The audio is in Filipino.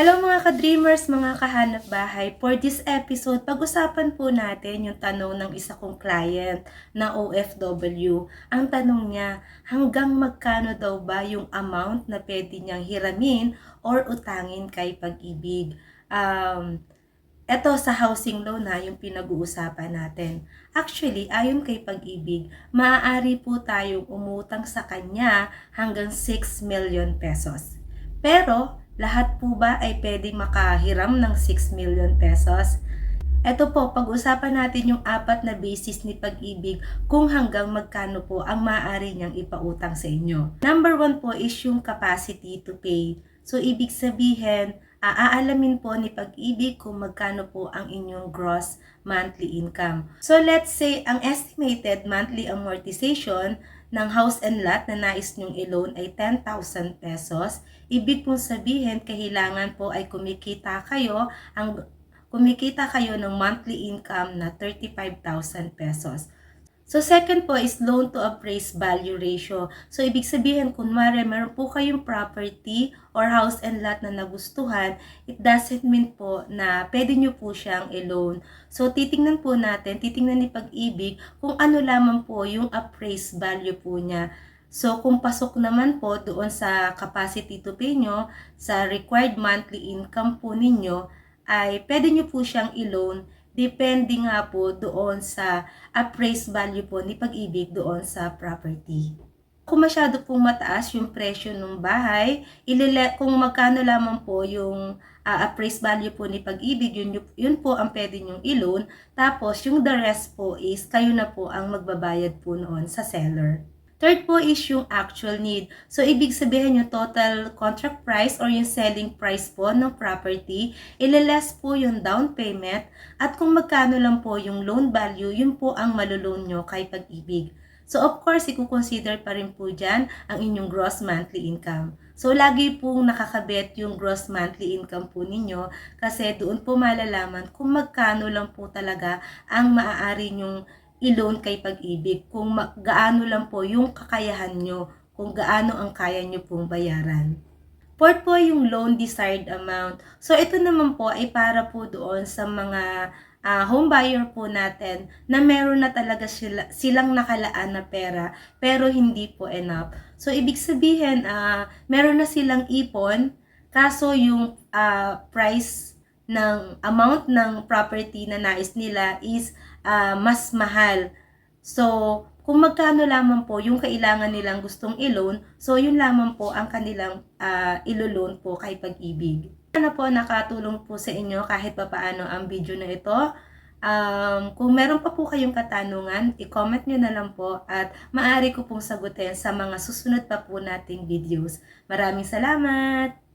Hello mga ka-dreamers, mga kahanap bahay. For this episode, pag-usapan po natin yung tanong ng isa kong client na OFW. Ang tanong niya, hanggang magkano daw ba yung amount na pwede niyang hiramin or utangin kay pag-ibig? Um, eto sa housing loan na yung pinag-uusapan natin. Actually, ayon kay pag-ibig, maaari po tayong umutang sa kanya hanggang 6 million pesos. Pero, lahat po ba ay pwedeng makahiram ng 6 million pesos? Ito po, pag-usapan natin yung apat na basis ni pag-ibig kung hanggang magkano po ang maaari niyang ipautang sa inyo. Number one po is yung capacity to pay. So, ibig sabihin, aaalamin po ni pag-ibig kung magkano po ang inyong gross monthly income. So, let's say, ang estimated monthly amortization ng house and lot na nais nyong i-loan ay 10,000 pesos. Ibig pong sabihin, kailangan po ay kumikita kayo, ang kumikita kayo ng monthly income na 35,000 pesos. So, second po is loan to appraised value ratio. So, ibig sabihin, kunwari, meron po kayong property or house and lot na nagustuhan, it doesn't mean po na pwede nyo po siyang i-loan. So, titingnan po natin, titingnan ni pag-ibig kung ano lamang po yung appraised value po niya. So, kung pasok naman po doon sa capacity to pay nyo, sa required monthly income po ninyo, ay pwede nyo po siyang i-loan depende nga po doon sa appraised value po ni pag-ibig doon sa property. Kung masyado pong mataas yung presyo ng bahay, ilile, kung magkano lamang po yung uh, appraised value po ni pag-ibig, yun, yun po ang pwede nyong i-loan. Tapos yung the rest po is kayo na po ang magbabayad po noon sa seller. Third po is yung actual need. So, ibig sabihin yung total contract price or yung selling price po ng property, ililes po yung down payment at kung magkano lang po yung loan value, yun po ang maloloan nyo kay pag-ibig. So, of course, i-consider pa rin po dyan ang inyong gross monthly income. So, lagi pong nakakabit yung gross monthly income po ninyo kasi doon po malalaman kung magkano lang po talaga ang maaari nyong i-loan kay pag-ibig kung gaano lang po yung kakayahan nyo, kung gaano ang kaya nyo pong bayaran. Fourth po yung loan desired amount. So ito naman po ay para po doon sa mga uh, home buyer po natin na meron na talaga sila, silang nakalaan na pera pero hindi po enough. So ibig sabihin uh, meron na silang ipon kaso yung uh, price ng amount ng property na nais nila is uh, mas mahal. So, kung magkano lamang po yung kailangan nilang gustong i-loan, so yun lamang po ang kanilang uh, ilo-loan po kay pag-ibig. Sana po nakatulong po sa inyo kahit pa paano ang video na ito. Um, kung meron pa po kayong katanungan, i-comment nyo na lang po at maaari ko pong sagutin sa mga susunod pa po nating videos. Maraming salamat!